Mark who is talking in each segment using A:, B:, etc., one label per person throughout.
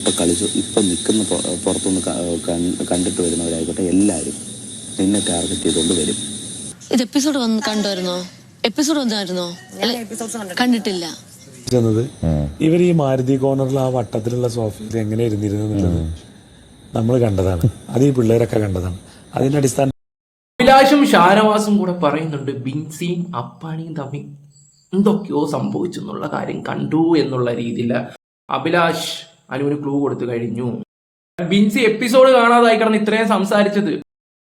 A: ഇപ്പൊ കളിച്ചു. ഇപ്പം നിൽക്കുന്ന പുറത്തുനിന്ന് കണ്ടിട്ട് വരുന്നവരായിക്കോട്ടെ എല്ലാവരും നിന്നെ ടാർഗറ്റ് ചെയ്തുകൊണ്ട് വരും.
B: ഇത് എപ്പിസോഡ് വന്ന് കണ്ടായിരുന്നോ എപ്പിസോഡ് വന്നായിരുന്നോ? കണ്ടിട്ടില്ല.
C: ചെന്നത് ഇവർ ഈ മാരുതി കോർണറിൽ ആ വട്ടത്തിലുള്ള സോഫയിൽ എങ്ങനെ ഇരുന്നിരുന്നു എന്നുള്ളത് നമ്മൾ കണ്ടതാണ്. അത് ഈ പിള്ളേരൊക്കെ കണ്ടതാണ്. അതിന്റെ അടിസ്ഥാനം
D: അഭിലാഷും ഷാനവാസും കൂടെ പറയുന്നുണ്ട് ബിൻസിയും അപ്പാണിയും തമ്മിൽ എന്തൊക്കെയോ സംഭവിച്ചു എന്നുള്ള കാര്യം കണ്ടു എന്നുള്ള രീതിയിൽ അഭിലാഷ് അനുവിന് ക്ലൂ കൊടുത്തു കഴിഞ്ഞു. ബിൻസി എപ്പിസോഡ് കാണാതായി കിടന്ന് ഇത്രയും സംസാരിച്ചത്.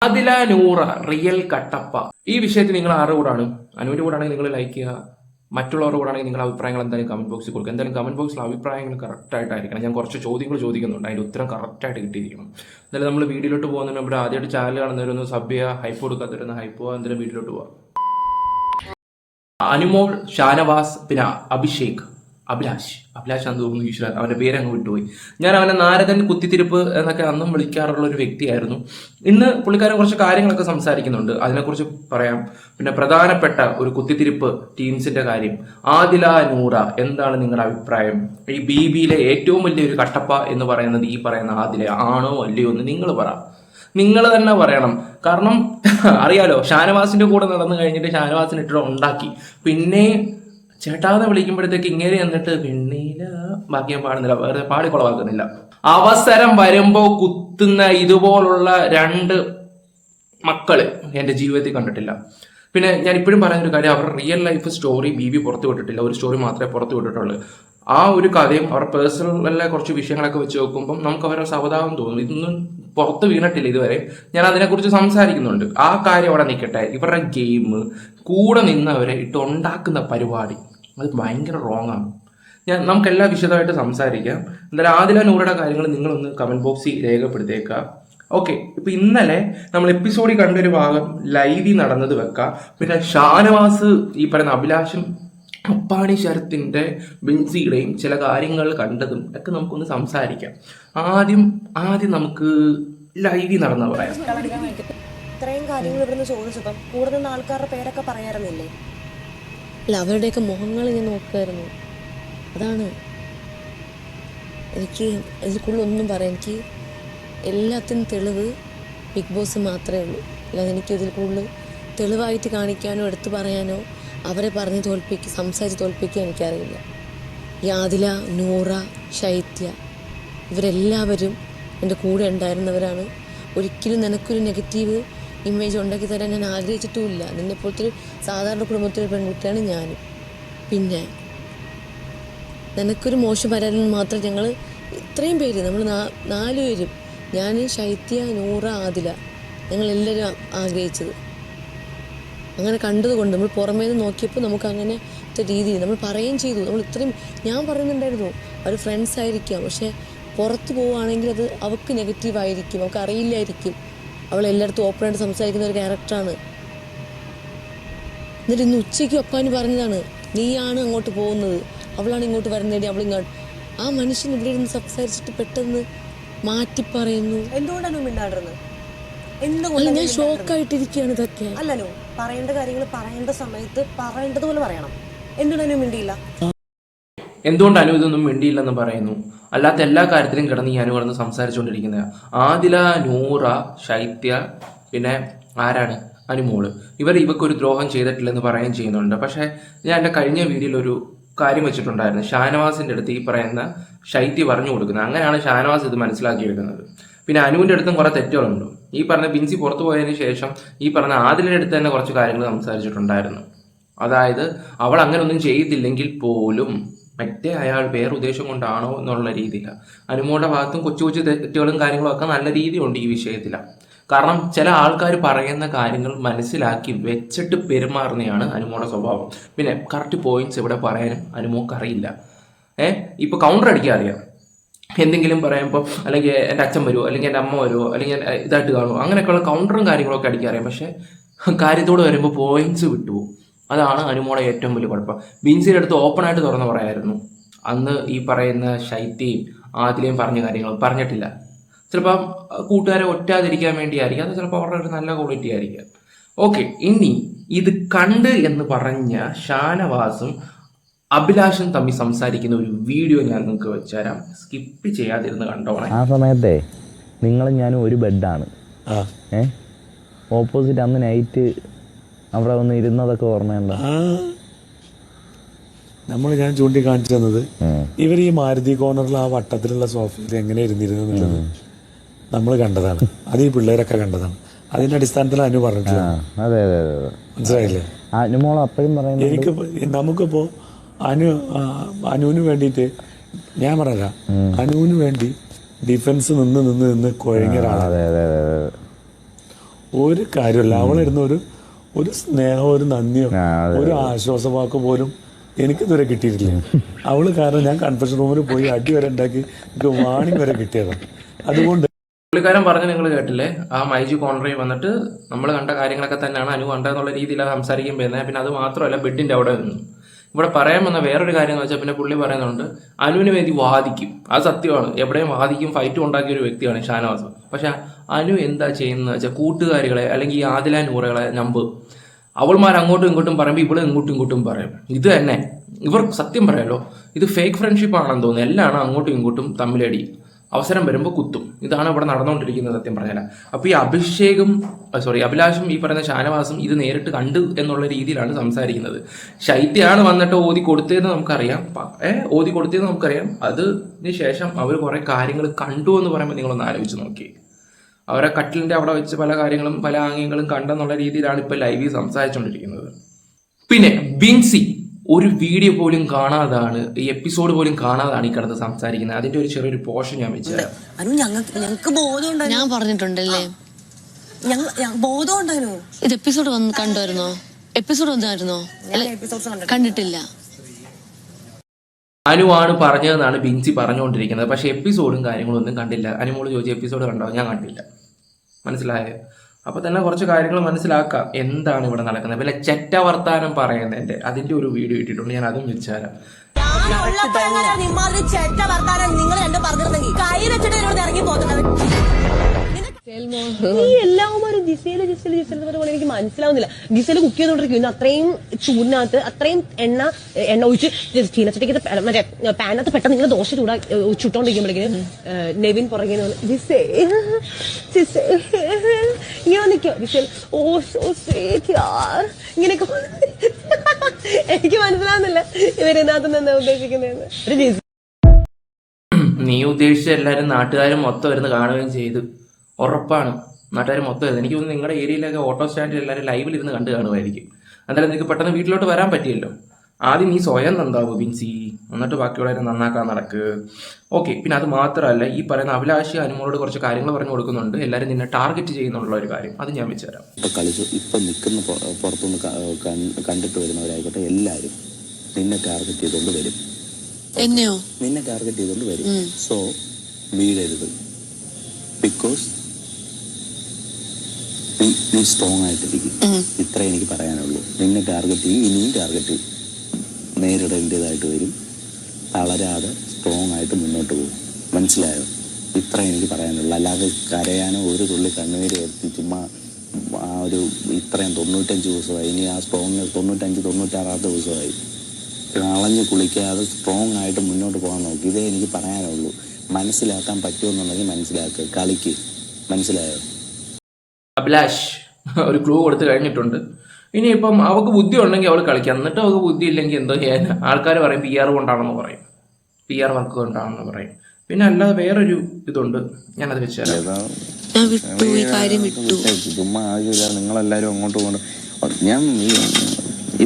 D: അതില നൂറ റിയൽ കട്ടപ്പ. ഈ വിഷയത്തിൽ നിങ്ങൾ ആരുടെ കൂടാണ്? അനുവിന്റെ കൂടാണെങ്കിൽ നിങ്ങൾ ലൈക്ക് ചെയ്യുക. മറ്റുള്ളവരുടെ കൂടാണെങ്കിൽ നിങ്ങൾ അഭിപ്രായങ്ങൾ എന്തായാലും കമന്റ് ബോക്സിൽ കൊടുക്കുക. എന്തായാലും കമന്റ് ബോക്സിൽ അഭിപ്രായങ്ങൾ കറക്റ്റ് ആയിട്ടായിരിക്കണം. ഞാൻ കുറച്ച് ചോദ്യങ്ങൾ ചോദിക്കുന്നുണ്ട്. അതിന്റെ ഉത്തരം കറക്റ്റ് ആയിട്ട് കിട്ടിയിരിക്കണം. എന്തായാലും നമ്മൾ വീഡിയോയിലോട്ട് പോകുന്നതിന് മുമ്പ് ആദ്യമായിട്ട് ചാനൽ കാണുന്നവരൊന്ന് സബ് ചെയ്യുക. ഹൈപ്പ് കൊടുക്കാത്തവരൊന്ന് ഹൈപ്പ് പോകാൻ എന്തായാലും വീഡിയോയിലോട്ട് പോവാം. അനുമോൾ ഷാനവാസ് പിന്നെ അഭിഷേക്. അഭിലാഷ്. അഭിലാഷ് എന്ന് തോന്നുന്നു ഈശ്വരൻ അവന്റെ പേരങ്ങ് വിട്ടുപോയി. ഞാൻ അവനെ നാരദൻ കുത്തിത്തിരിപ്പ് എന്നൊക്കെ അന്നും വിളിക്കാറുള്ള ഒരു വ്യക്തിയായിരുന്നു. ഇന്ന് പുള്ളിക്കാരൻ കുറച്ച് കാര്യങ്ങളൊക്കെ സംസാരിക്കുന്നുണ്ട്. അതിനെക്കുറിച്ച് പറയാം. പിന്നെ പ്രധാനപ്പെട്ട ഒരു കുത്തിത്തിരിപ്പ് ടീംസിന്റെ കാര്യം. ആദില നൂറ എന്താണ് നിങ്ങളുടെ അഭിപ്രായം? ഈ ബി ബിയിലെ ഏറ്റവും വലിയൊരു കട്ടപ്പ എന്ന് പറയുന്നത് ഈ പറയുന്ന ആദില ആണോ അല്ലയോ എന്ന് നിങ്ങൾ പറ. നിങ്ങൾ തന്നെ പറയണം. കാരണം അറിയാലോ ഷാനവാസിന്റെ കൂടെ നടന്നു കഴിഞ്ഞിട്ട് ഷാനവാസിന് ഇട്ടിട്ട് ഉണ്ടാക്കി. പിന്നെ ചേട്ടാന്ന് വിളിക്കുമ്പോഴത്തേക്ക് ഇങ്ങനെ എന്നിട്ട് വെണ്ണീല. ബാക്കി ഞാൻ പാടുന്നില്ല. വേറെ പാടിക്കുളവാക്കുന്നില്ല അവസരം വരുമ്പോ കുത്തുന്ന ഇതുപോലുള്ള രണ്ട് മക്കൾ എന്റെ ജീവിതത്തിൽ കണ്ടിട്ടില്ല. പിന്നെ ഞാൻ ഇപ്പോഴും പറയുന്ന ഒരു കാര്യം അവരുടെ real life story B B പുറത്തു വിട്ടിട്ടില്ല. ഒരു സ്റ്റോറി മാത്രമേ പുറത്തു വിട്ടിട്ടുള്ളൂ. ആ ഒരു കഥയും അവരുടെ പേഴ്സണലിലെ കുറച്ച് വിഷയങ്ങളൊക്കെ വെച്ച് നോക്കുമ്പോൾ നമുക്ക് അവരുടെ സവതാപം തോന്നും. ഇതൊന്നും പുറത്ത് വീണിട്ടില്ല ഇതുവരെ. ഞാൻ അതിനെക്കുറിച്ച് സംസാരിക്കുന്നുണ്ട്. ആ കാര്യം അവിടെ നിൽക്കട്ടെ ഇവരുടെ ഗെയിം കൂടെ നിന്നവരെ ഇട്ടുണ്ടാക്കുന്ന പരിപാടി. അത് ഭയങ്കര റോങ് ആണ്. ഞാൻ നമുക്കെല്ലാം വിശദമായിട്ട് സംസാരിക്കാം. എന്തായാലും ആദില നൂറുടെ കാര്യങ്ങൾ നിങ്ങളൊന്ന് കമന്റ് ബോക്സിൽ രേഖപ്പെടുത്തിയേക്കുക. ഓക്കെ ഇപ്പൊ ഇന്നലെ നമ്മൾ എപ്പിസോഡിൽ കണ്ടൊരു ഭാഗം ലൈവിൽ നടന്നത് വെക്കാം. പിന്നെ ഷാനവാസ് ഈ പറയുന്ന അഭിലാഷും അപ്പാണി ശരത്തിന്റെ ബിൻസിയുടെയും ചില കാര്യങ്ങൾ കണ്ടതും ഒക്കെ നമുക്കൊന്ന് സംസാരിക്കാം. ആദ്യം ആദ്യം നമുക്ക് ലൈവിൽ നടന്ന പറയാം.
E: ഇത്രയും കാര്യങ്ങൾ ഇവിടുന്ന് ചോദിച്ചപ്പം കൂടുതൽ ആൾക്കാരുടെ പേരൊക്കെ പറയാറുന്നില്ലേ?
B: അല്ല അവരുടെയൊക്കെ മുഖങ്ങൾ ഞാൻ നോക്കുമായിരുന്നു അതാണ്. എനിക്ക് ഇതിൽ കൂടുതൽ ഒന്നും പറയാം എനിക്ക് എല്ലാത്തിനും തെളിവ് ബിഗ് ബോസ് മാത്രമേ ഉള്ളൂ. അല്ലാതെ എനിക്ക് ഇതിൽ കൂടുതൽ തെളിവായിട്ട് കാണിക്കാനോ എടുത്തു പറയാനോ അവരെ പറഞ്ഞ് തോൽപ്പിക്കുക സംസാരിച്ച് തോൽപ്പിക്കുക എനിക്കറിയില്ല. യാതില നൂറ ശൈത്യ ഇവരെല്ലാവരും എന്റെ കൂടെ ഉണ്ടായിരുന്നവരാണ്. ഒരിക്കലും നിനക്കൊരു നെഗറ്റീവ് ഇമേജ് ഉണ്ടാക്കി തരാൻ ഞാൻ ആഗ്രഹിച്ചിട്ടുമില്ല. നിന്നെപ്പോലത്തെ ഒരു സാധാരണ കുടുംബത്തിലെ പെൺകുട്ടിയാണ് ഞാനും. പിന്നെ നിനക്കൊരു മോശം വരാനും മാത്രം ഞങ്ങൾ ഇത്രയും പേര് നമ്മൾ നാലു പേരും ഞാൻ ശൈത്യ നൂറ ആദില ആ- ആഗ്രഹിച്ചത്. അങ്ങനെ കണ്ടതുകൊണ്ട് നമ്മൾ പുറമേ നിന്ന് നോക്കിയപ്പോൾ നമുക്ക് അങ്ങനെ രീതിയിൽ നമ്മൾ പറയുകയും ചെയ്തു. നമ്മൾ ഇത്രയും ഞാൻ പറയുന്നുണ്ടായിരുന്നു അവർ ഫ്രണ്ട്സ് ആയിരിക്കാം പക്ഷേ പുറത്ത് പോവുകയാണെങ്കിൽ അത് അവർക്ക് നെഗറ്റീവായിരിക്കും അവർക്ക് അറിയില്ലായിരിക്കും. അവൾ എല്ലായിടത്തും ഓപ്പണായിട്ട് സംസാരിക്കുന്ന ഒരു ക്യാരക്ടറാണ് എന്നിട്ട് ഇന്ന് ഉച്ചയ്ക്ക് അപ്പാന് പറഞ്ഞതാണ് നീയാണ് അങ്ങോട്ട് പോകുന്നത്. അവളാണ് ഇങ്ങോട്ട് വരുന്നേടി അവൾ ഇങ്ങോട്ട് ആ മനുഷ്യൻ ഇവിടെ ഇരുന്ന് സംസാരിച്ചിട്ട് പെട്ടെന്ന് മാറ്റി പറയുന്നു.
E: എന്തുകൊണ്ടാണ്
B: അല്ല
E: എന്തുകൊണ്ടാണ്
B: ഞാൻ ഷോക്കായിട്ടിരിക്കുകയാണ് ഇതൊക്കെ.
E: അല്ലല്ലോ പറയേണ്ട കാര്യങ്ങൾ പറയേണ്ട സമയത്ത് പറയേണ്ടതുപോലെ പറയണം. എന്തുകൊണ്ടാണ് മിണ്ടിയില്ല?
D: എന്തുകൊണ്ട് അനു ഇതൊന്നും മിണ്ടിയില്ലെന്ന് പറയുന്നു. അല്ലാത്ത എല്ലാ കാര്യത്തിലും കിടന്ന് ഈ അനു കിടന്ന് സംസാരിച്ചുകൊണ്ടിരിക്കുന്നത്. ആദില നൂറ ശൈത്യ പിന്നെ ആരാണ്? അനുമോൾ. ഇവർ ഇവക്കൊരു ദ്രോഹം ചെയ്തിട്ടില്ലെന്ന് പറയുകയും ചെയ്യുന്നുണ്ട്. പക്ഷേ ഞാൻ എന്റെ കഴിഞ്ഞ വീഡിയോയിൽ ഒരു കാര്യം വെച്ചിട്ടുണ്ടായിരുന്നു. ഷാനവാസിന്റെ അടുത്ത് ഈ പറയുന്ന ശൈത്യ പറഞ്ഞു കൊടുക്കുന്നത്. അങ്ങനെയാണ് ഷാനവാസ് ഇത് മനസ്സിലാക്കിയെടുക്കുന്നത്. പിന്നെ അനുവിന്റെ അടുത്തും കുറെ തെറ്റുകളുണ്ട്. ഈ പറഞ്ഞ ബിൻസി പുറത്തു പോയതിന് ശേഷം ഈ പറഞ്ഞ ആദിലിന്റെ അടുത്ത് തന്നെ കുറച്ച് കാര്യങ്ങൾ സംസാരിച്ചിട്ടുണ്ടായിരുന്നു. അതായത് അവൾ അങ്ങനെ ഒന്നും ചെയ്തില്ലെങ്കിൽ പോലും മറ്റേ അയാൾ വേറെ ഉദ്ദേശം കൊണ്ടാണോ എന്നുള്ള രീതിയിലാണ് അനുമോളുടെ ഭാഗത്തും കൊച്ചു കൊച്ചു തെറ്റുകളും കാര്യങ്ങളും ഒക്കെ നല്ല രീതിയുണ്ട് ഈ വിഷയത്തിലാണ് കാരണം ചില ആൾക്കാർ പറയുന്ന കാര്യങ്ങൾ മനസ്സിലാക്കി വെച്ചിട്ട് പെരുമാറുന്നതാണ് അനുമോടെ സ്വഭാവം. പിന്നെ കറക്റ്റ് പോയിന്റ്സ് ഇവിടെ പറയാനും അനുമോക്ക് അറിയില്ല ഏഹ് ഇപ്പൊ കൗണ്ടർ അടിക്കാൻ അറിയാം? എന്തെങ്കിലും പറയുമ്പോൾ അല്ലെങ്കിൽ എന്റെ അച്ഛൻ വരുമോ അല്ലെങ്കിൽ എന്റെ അമ്മ വരുമോ അല്ലെങ്കിൽ ഇതായിട്ട് കാണുമോ അങ്ങനെയൊക്കെയുള്ള കൗണ്ടറും കാര്യങ്ങളൊക്കെ അടിക്കാൻ അറിയാം പക്ഷേ കാര്യത്തോട് വരുമ്പോൾ പോയിന്റ്സ് വിട്ടുപോകും അതാണ് അനുമോളെ ഏറ്റവും വലിയ കുഴപ്പം. ബിൻസിയുടെ അടുത്ത് ഓപ്പൺ ആയിട്ട് തുറന്നു പറയായിരുന്നു. അന്ന് ഈ പറയുന്ന ശൈത്യയും ആദിലയും പറഞ്ഞ കാര്യങ്ങൾ പറഞ്ഞിട്ടില്ല. ചിലപ്പോൾ കൂട്ടുകാരെ ഒറ്റാതിരിക്കാൻ വേണ്ടിയായിരിക്കും. അത് ചിലപ്പോൾ അവരുടെ ഒരു നല്ല ക്വാളിറ്റി ആയിരിക്കാം. ഓക്കെ ഇനി ഇത് കണ്ട് എന്ന് പറഞ്ഞ ഷാനവാസും അഭിലാഷും തമ്മിൽ സംസാരിക്കുന്ന ഒരു വീഡിയോ ഞാൻ നിങ്ങൾക്ക് വെച്ചുതരാം. സ്കിപ്പ് ചെയ്യാതിരുന്ന് കണ്ടോണേ
F: ആ സമയത്തെ നിങ്ങളും ഞാനും ഒരു ബെഡാണ്
C: ആ.
F: ഏ? ഓപ്പോസിറ്റ് അന്ന് നൈറ്റ് അവിടെ വന്ന് ഇരുന്നതൊക്കെ ഓർമ്മയുണ്ടോ?
C: ആ. നമ്മൾ ഞാൻ ചൂണ്ടിക്കാണിച്ചു തന്നത് ഇവർ ഈ മാരുതി കോർണറിൽ ആ വട്ടത്തിലുള്ള സോഫയിൽ എങ്ങനെ ഇരുന്നിരുന്നു എന്നുള്ളത് നമ്മൾ കണ്ടതാണ്. അത് ഈ പിള്ളേരൊക്കെ കണ്ടതാണ്. അതിന്റെ അടിസ്ഥാനത്തിൽ അനു പറഞ്ഞിട്ടില്ല.
F: അതെ അതെ
C: മനസ്സിലായില്ലേ?
F: അനുമോൾ അപ്പോഴും പറയുന്നത്
C: എനിക്ക് നമുക്കിപ്പോ അനു അനുവിന് വേണ്ടിയിട്ട് ഞാൻ പറയാ അനുവിന് വേണ്ടി ഡിഫൻസ് നിന്ന് നിന്ന് നിന്ന് കുഴങ്ങിയ ഒരാളാണ് ഒരു കാര്യമല്ല അവളിരുന്ന ഒരു ഒരു സ്നേഹം ഒരു നന്ദിയോ ഒരു ആശ്വാസവാക്ക് പോലും എനിക്ക് എനിക്കിതുവരെ കിട്ടിയിട്ടില്ല. അവൾ കാരണം ഞാൻ കൺഫെഷൻ റൂമിൽ പോയി അടി വരെ ഉണ്ടാക്കി എനിക്ക് വാണിംഗ് വരെ കിട്ടിയതാണ് അതുകൊണ്ട്
D: പുള്ളിക്കാരൻ പറഞ്ഞ് നിങ്ങൾ കേട്ടില്ലേ? ആ മൈജി കോൺട്രയിൽ വന്നിട്ട് നമ്മൾ കണ്ട കാര്യങ്ങളൊക്കെ തന്നെയാണ് അനു കണ്ടെന്നുള്ള രീതിയിലാണ് സംസാരിക്കാൻ ഇരുന്നത് പിന്നെ അത് മാത്രമല്ല ബെഡിന്റെ അവിടെ നിന്നു. ഇവിടെ പറയാൻ വന്ന വേറൊരു കാര്യം എന്ന് വെച്ചാൽ പിന്നെ പുള്ളി പറയുന്നുണ്ട് അനുവിന് വേണ്ടി വാദിക്കും. അത് സത്യമാണ്. എവിടെയും വാദിക്കും ഫൈറ്റും ഉണ്ടാക്കിയ ഒരു വ്യക്തിയാണ് ഷാനവാസ്. പക്ഷെ അനു എന്താ ചെയ്യുന്നത് വെച്ചാൽ കൂട്ടുകാരികളെ അല്ലെങ്കിൽ ഈ ആദില ഊറകളെ നമ്പ്. അവൾമാർ അങ്ങോട്ടും ഇങ്ങോട്ടും പറയുമ്പോൾ ഇവിടെ ഇങ്ങോട്ടും ഇങ്ങോട്ടും പറയും. ഇത് തന്നെ. ഇവർ സത്യം പറയാലോ ഇത് ഫേക്ക് ഫ്രണ്ട്ഷിപ്പ് ആണെന്ന് തോന്നുന്നു. എല്ലാം അങ്ങോട്ടും ഇങ്ങോട്ടും തമ്മിലടി. അവസരം വരുമ്പോൾ കുത്തും. ഇതാണ് ഇവിടെ നടന്നുകൊണ്ടിരിക്കുന്നത് സത്യം പറഞ്ഞാൽ അപ്പോൾ ഈ അഭിഷേകും സോറി അഭിലാഷും ഈ പറയുന്ന ഷാനവാസും ഇത് നേരിട്ട് കണ്ടു എന്നുള്ള രീതിയിലാണ് സംസാരിക്കുന്നത്. ശൈത്യാണ് വന്നിട്ട് ഓതി കൊടുത്തതെന്ന് നമുക്കറിയാം. ഏ ഓതി കൊടുത്തതെന്ന് നമുക്കറിയാം. അതിന് ശേഷം അവർ കുറേ കാര്യങ്ങൾ കണ്ടു എന്ന് പറയുമ്പോൾ നിങ്ങളൊന്ന് ആലോചിച്ച് നോക്കി. അവരെ കട്ടിലിന്റെ അവിടെ വെച്ച് പല കാര്യങ്ങളും പല ആംഗ്യങ്ങളും കണ്ടെന്നുള്ള രീതിയിലാണ് ഇപ്പൊ ലൈവിൽ സംസാരിച്ചുകൊണ്ടിരിക്കുന്നത് പിന്നെ ബിൻസി ഒരു വീഡിയോ പോലും കാണാതാണ് ഈ എപ്പിസോഡ് പോലും കാണാതാണ് ഈ കിടന്ന് സംസാരിക്കുന്നത്. അതിന്റെ ഒരു ചെറിയൊരു പോഷൻ ഞാൻ
E: വെച്ചത് ഞങ്ങൾക്ക് ബോധമുണ്ട്
B: ഞാൻ പറഞ്ഞിട്ടുണ്ടല്ലേ?
E: ഞങ്ങൾ ബോധമുണ്ട്
B: ഇത് എപ്പിസോഡ് വന്ന് കണ്ടായിരുന്നോ എപ്പിസോഡ് വന്നായിരുന്നോ? കണ്ടിട്ടില്ല.
D: അനുവാണ് പറഞ്ഞതെന്നാണ് ബിൻസി പറഞ്ഞുകൊണ്ടിരിക്കുന്നത്. പക്ഷെ എപ്പിസോഡും കാര്യങ്ങളും ഒന്നും കണ്ടില്ല. അനുമോൾ ചോദിച്ച എപ്പിസോഡ് കണ്ടോ? ഞാൻ കണ്ടില്ല. മനസ്സിലായോ? അപ്പൊ തന്നെ കുറച്ച് കാര്യങ്ങൾ മനസ്സിലാക്കാം. എന്താണ് ഇവിടെ നടക്കുന്നത്? പിന്നെ ചെറ്റ വർത്താനം പറയുന്നതിന്റെ അതിന്റെ ഒരു വീഡിയോ ഇട്ടിട്ടുണ്ട്. ഞാൻ അതും
E: വർത്താനം നിങ്ങൾ രണ്ടും പറഞ്ഞിരുന്നെങ്കിൽ കൈ വെച്ചിട്ട് ഇറങ്ങി പോകുന്നത് എല്ലാവരും എനിക്ക് മനസ്സിലാവുന്നില്ല. ജിസയിൽ കുക്ക് ചെയ്തോണ്ടിരിക്കുന്നു അത്രയും ചൂടിനകത്ത് അത്രയും എണ്ണ എണ്ണ ഒഴിച്ച് ചീനച്ചട്ടിക്ക് മറ്റേ പാനകത്ത് പെട്ടെന്ന് നിങ്ങൾ ദോശ ചൂടാ ചുട്ടോണ്ടിരിക്കുമ്പോഴേക്കും നെവിൻ പുറകെ ഇങ്ങനെ നിൽക്കുക ഗിസേൽ ഓ ഇങ്ങനെയൊക്കെ എനിക്ക് മനസ്സിലാവുന്നില്ല ഇവരിനകത്ത് നിന്ന് ഉദ്ദേശിക്കുന്നതെന്ന്. ഒരു
D: നീ ഉദ്ദേശിച്ച എല്ലാവരും നാട്ടുകാരും മൊത്തം വരുന്ന് കാണുകയും ചെയ്തു. ഉറപ്പാണ്. നാട്ടുകാർ മൊത്തം വരുന്നത് എനിക്ക് തോന്നുന്നു നിങ്ങളുടെ ഏരിയയിലൊക്കെ ഓട്ടോ സ്റ്റാൻഡിൽ എല്ലാവരും ലൈവിൽ ഇരുന്ന് കണ്ടു കാണുമായിരിക്കും. അന്നേരം നിനക്ക് പെട്ടെന്ന് വീട്ടിലോട്ട് വരാൻ പറ്റിയല്ലോ. ആദ്യം നീ സ്വയം നന്നാവൂ ബിൻസി. എന്നിട്ട് ബാക്കിയുള്ളവരെ നന്നാക്കാൻ നടക്ക്. ഓക്കെ. പിന്നെ അത് മാത്രമല്ല ഈ പറയുന്ന അഭിലാഷി അനുമോളോട് കുറച്ച് കാര്യങ്ങൾ പറഞ്ഞു കൊടുക്കുന്നുണ്ട്. എല്ലാവരും നിന്നെ ടാർഗറ്റ് ചെയ്യുന്നുള്ള ഒരു കാര്യം. അത് ഞാൻ വെച്ചുതരാം.
A: ഇപ്പൊ കളിച്ചു ഇപ്പൊ നിൽക്കുന്ന പുറത്തുനിന്ന് കണ്ടിട്ട് വരുന്നവരായിക്കോട്ടെ എല്ലാവരും നിന്നെ ടാർഗറ്റ് ചെയ്തുകൊണ്ട് വരും.
B: എന്നെയോ?
A: നിന്നെ ടാർഗറ്റ് ചെയ്തുകൊണ്ട് വരും. സോ വീഴരുത്. ബിക്കോസ് നീ സ്ട്രോങ് ആയിട്ടിരിക്കും ഇത്രേ എനിക്ക് പറയാനുള്ളൂ. നിന്നെ ടാർഗറ്റ് ചെയ്യും ഇനിയും ടാർഗറ്റ് നേരിടേണ്ടതായിട്ട് വരും. തളരാതെ സ്ട്രോങ് ആയിട്ട് മുന്നോട്ട് പോകും. മനസ്സിലായോ? ഇത്ര എനിക്ക് പറയാനുള്ളൂ. അല്ലാതെ കരയാനോ ഒരു തുള്ളി കണ്ണുനീര് വരുത്തി ചുമ്മാ ആ ഒരു ഇത്രയും തൊണ്ണൂറ്റഞ്ച് ദിവസമായി. ഇനി ആ സ്ട്രോങ് തൊണ്ണൂറ്റഞ്ച് തൊണ്ണൂറ്റാറാമത്തെ ദിവസമായി. കളഞ്ഞ് കുളിക്കാതെ സ്ട്രോങ് ആയിട്ട് മുന്നോട്ട് പോകാൻ നോക്കി. ഇതേ എനിക്ക് പറയാനുള്ളൂ. മനസ്സിലാക്കാൻ പറ്റുമെന്നുണ്ടെങ്കിൽ മനസ്സിലാക്കുക കളിക്ക്. മനസ്സിലായോ?
D: അഭിലാഷ് ഒരു ക്ലൂ കൊടുത്ത് കഴിഞ്ഞിട്ടുണ്ട്. ഇനിയിപ്പം അവൾക്ക് ബുദ്ധി ഉണ്ടെങ്കിൽ അവൾ കളിക്കാം. എന്നിട്ട് അവൾക്ക് ബുദ്ധി ഇല്ലെങ്കിൽ എന്തോ ചെയ്യാൻ. ആൾക്കാർ പറയും പി ആർ കൊണ്ടാണെന്ന് പറയും. പി ആർ വർക്ക് കൊണ്ടാണെന്ന് പറയും. പിന്നെ അല്ലാതെ വേറൊരു ഇതുണ്ട്. ഞാനത് വെച്ച് തരാം.
B: ഞാൻ വിട്ടു ഈ കാര്യം വിട്ടു.
A: വിട്ടേക്ക്. ചുമ്മാ ആവശ്യമില്ല നിങ്ങളെല്ലാവരും അങ്ങോട്ട് പോകണം ഞാൻ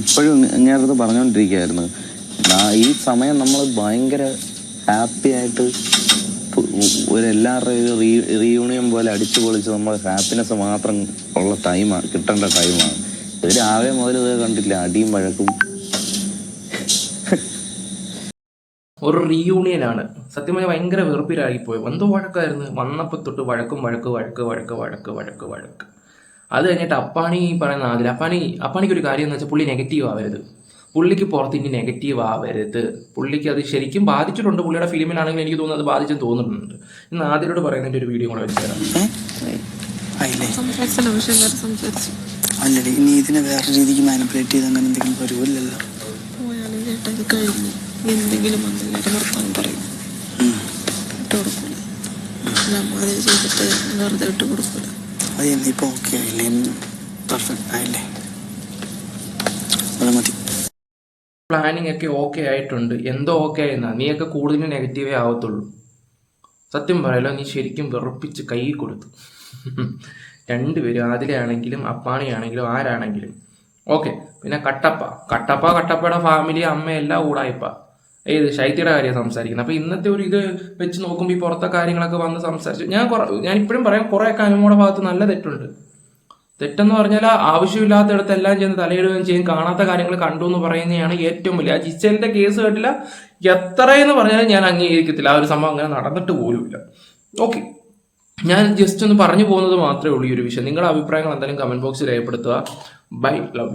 A: ഇപ്പോഴും ഞാനത് പറഞ്ഞുകൊണ്ടിരിക്കുകയായിരുന്നു ഈ സമയം നമ്മൾ ഭയങ്കര ഹാപ്പി ആയിട്ട് ഒരു എല്ലാവരുടെയും റീ റീയൂണിയൻ പോലെ അടിച്ചു പൊളിച്ച് നമ്മൾ ഹാപ്പിനെസ് മാത്രം ഉള്ള ടൈമാണ് കിട്ടേണ്ട ടൈമാണ് ഇത് രാവിലെ മുതൽ ഇത് കണ്ടില്ല അടിയും വഴക്കും.
D: ഒരു റീയൂണിയൻ ആണ്. സത്യം പറഞ്ഞാൽ ഭയങ്കര വെറുപ്പിലായിപ്പോയി എന്തോ വഴക്കായിരുന്നു. വന്നപ്പോൾ തൊട്ട് വഴക്കും വഴക്ക് വഴക്ക് വഴക്ക് വഴക്ക് വഴക്ക് വഴക്ക്. അത് കഴിഞ്ഞിട്ട് അപ്പാണി പറയുന്ന ആദ്യം അപ്പാണി അപ്പാണിക്ക് ഒരു കാര്യം എന്ന് വെച്ചാൽ പുള്ളി നെഗറ്റീവ് ആവരുത്. പുള്ളിക്ക് പുറത്ത് ഇനി നെഗറ്റീവ് ആവരുത്. പുള്ളിക്ക് അത് ശരിക്കും ബാധിച്ചിട്ടുണ്ട്. പുള്ളിയുടെ ഫിലിമിലാണെങ്കിൽ എനിക്ക് തോന്നുന്നത് അത് ബാധിച്ചെന്ന് തോന്നുന്നുണ്ട്. ഇന്ന് ആദ്യയോട് പറയുന്നതിന്റെ ഒരു വീഡിയോ കൂടെ വെച്ച് തരാം.
G: ആയില്ലേ? അല്ലടി ഇനി ഇതിനെ വേറെ രീതിക്ക് മാനിപ്പുലേറ്റ് ചെയ്ത് അങ്ങനെ എന്തെങ്കിലും വരുമല്ലോ കഴിഞ്ഞു. എന്തെങ്കിലും വന്നില്ലാതെ വർത്താനം പറയും. ഇട്ട് കൊടുക്കൂല നമ്മ അത് ചെയ്തിട്ട് വെറുതെ ഇട്ട് കൊടുക്കൂല.
H: അത് ഇന്നിപ്പോൾ ഓക്കെ ആയില്ലേ? പെർഫെക്റ്റ് ആയില്ലേ അത് മതി
D: പ്ലാനിങ് ഒക്കെ ഓക്കെ ആയിട്ടുണ്ട്. എന്തോ ഓക്കെ ആയിരുന്നാ നീയൊക്കെ കൂടുതൽ നെഗറ്റീവേ ആവത്തുള്ളൂ. സത്യം പറയലോ നീ ശരിക്കും വെറുപ്പിച്ച് കൈ കൊടുത്തു. രണ്ടുപേരും ആദിലയാണെങ്കിലും അപ്പാണിയാണെങ്കിലും ആരാണെങ്കിലും. ഓക്കെ പിന്നെ കട്ടപ്പ. കട്ടപ്പ കട്ടപ്പയുടെ ഫാമിലി അമ്മയെല്ലാം എല്ലാം ഊടായിപ്പ. ഏത് ശൈത്യയുടെ കാര്യം സംസാരിക്കുന്നത്? അപ്പൊ ഇന്നത്തെ ഒരു ഇത് വെച്ച് നോക്കുമ്പോൾ ഈ പുറത്തെ കാര്യങ്ങളൊക്കെ വന്ന് സംസാരിച്ചു ഞാൻ ഞാൻ ഇപ്പോഴും പറയാം കുറേയൊക്കെ അനുമോടെ ഭാഗത്ത് നല്ല തെറ്റുണ്ട്. തെറ്റെന്ന് പറഞ്ഞാൽ ആവശ്യമില്ലാത്തടത്ത് എല്ലാം ചെന്ന് തലയിടുകയും ചെയ്യും. കാണാത്ത കാര്യങ്ങൾ കണ്ടു എന്ന് പറയുന്നതാണ് ഏറ്റവും വലിയ. ആ ജിസലിന്റെ കേസ് കേട്ടില്ല. എത്രയെന്ന് പറഞ്ഞാലും ഞാൻ അംഗീകരിക്കത്തില്ല. ആ ഒരു സംഭവം അങ്ങനെ നടന്നിട്ട് പോലുമില്ല. ഓക്കെ. ഞാൻ ജസ്റ്റ് ഒന്ന് പറഞ്ഞു പോകുന്നത് മാത്രമേ ഉള്ളൂ ഈ ഒരു വിഷയം. നിങ്ങളുടെ അഭിപ്രായങ്ങൾ എന്തായാലും കമന്റ് ബോക്സിൽ രേഖപ്പെടുത്തുക. Bye love you